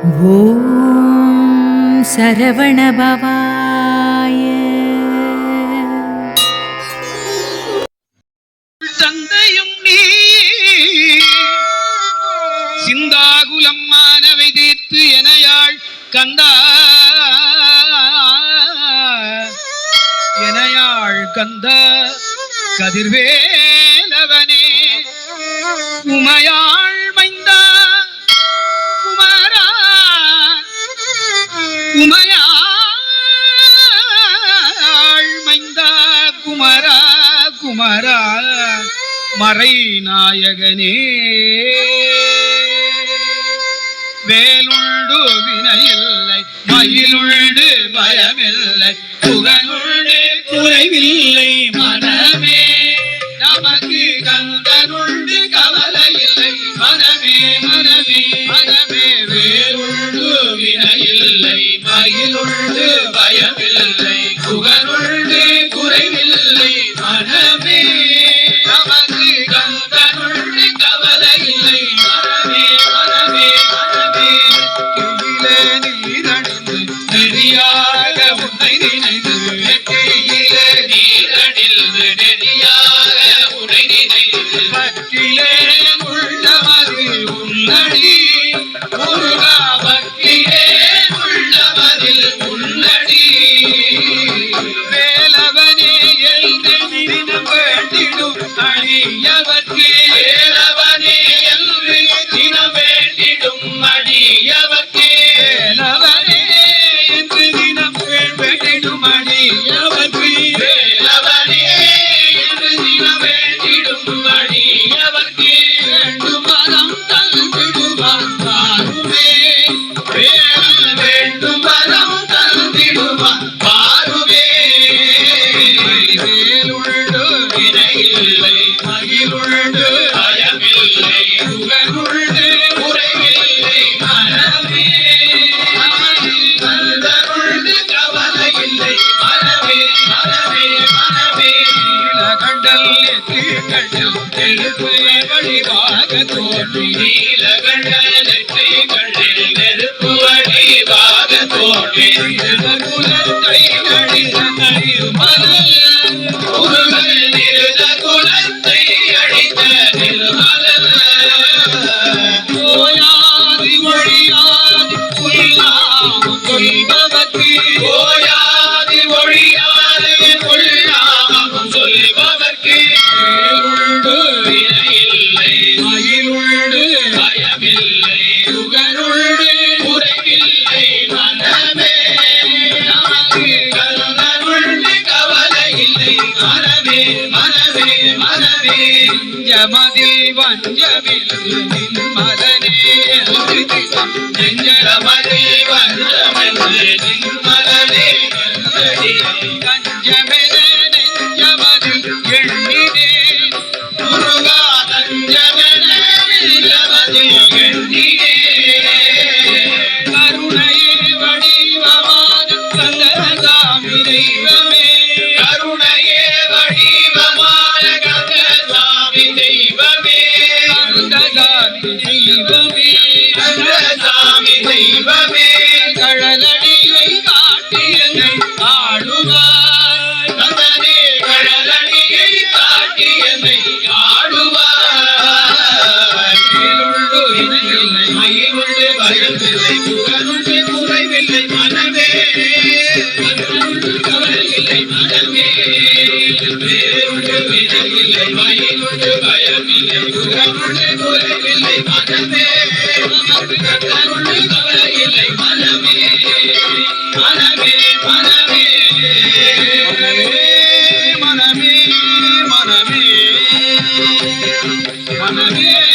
ॐ सरवणभवाय தந்தையும் நீ சிந்தாகுலம் மானவை தீர்த்து எனையாள் கந்தா எனையாள் கந்த கதிர்வே மறை நாயகனே. வேலுண்டு வினையில்லை மயிலுண்டு பயமில்லை புகழுண்டு குறைவில்லை. நீலகண்டல் எதிர்கண்டல் எழுத்து வழிவாக தோன்றும் நீலகண்டல் மனமே ஜமதி வஞ்சமில் மதனே நெஞ்சமதி வஞ்சமில் மதனே தெய்வமே கழலடியை காட்டியதை ஆடுவார் தனதே கழலடியை காட்டியதை ஆடுவார் மேலுள்ளு இணையில்லை மயிலுண்டு பயமில்லை புகழுண்டு குறைவில்லை மனமே. மனமுண்டு கவலையில்லை மனமே. மேலுண்டு வினையில்லை மயிலுண்டு பயமில்லை புகழுண்டு குறை Cuando viene.